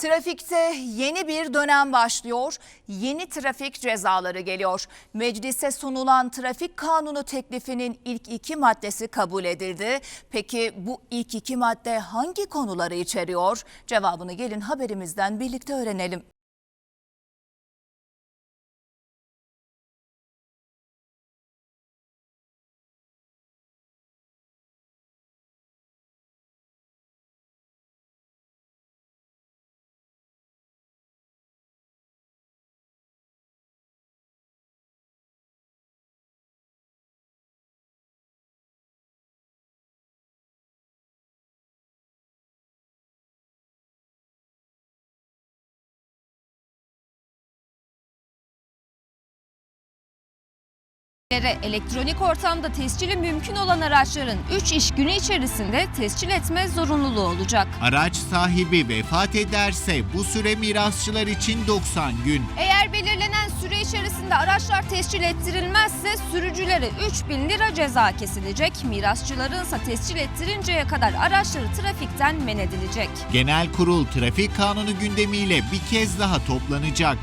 Trafikte yeni bir dönem başlıyor. Yeni trafik cezaları geliyor. Meclise sunulan trafik kanunu teklifinin ilk iki maddesi kabul edildi. Peki bu ilk iki madde hangi konuları içeriyor? Cevabını gelin haberimizden birlikte öğrenelim. Elektronik ortamda tescili mümkün olan araçların 3 iş günü içerisinde tescil etme zorunluluğu olacak. Araç sahibi vefat ederse bu süre mirasçılar için 90 gün. Eğer belirlenen süre içerisinde araçlar tescil ettirilmezse sürücülere 3000 lira ceza kesilecek. Mirasçıların ise tescil ettirinceye kadar araçları trafikten men edilecek. Genel kurul trafik kanunu gündemiyle bir kez daha toplanacak.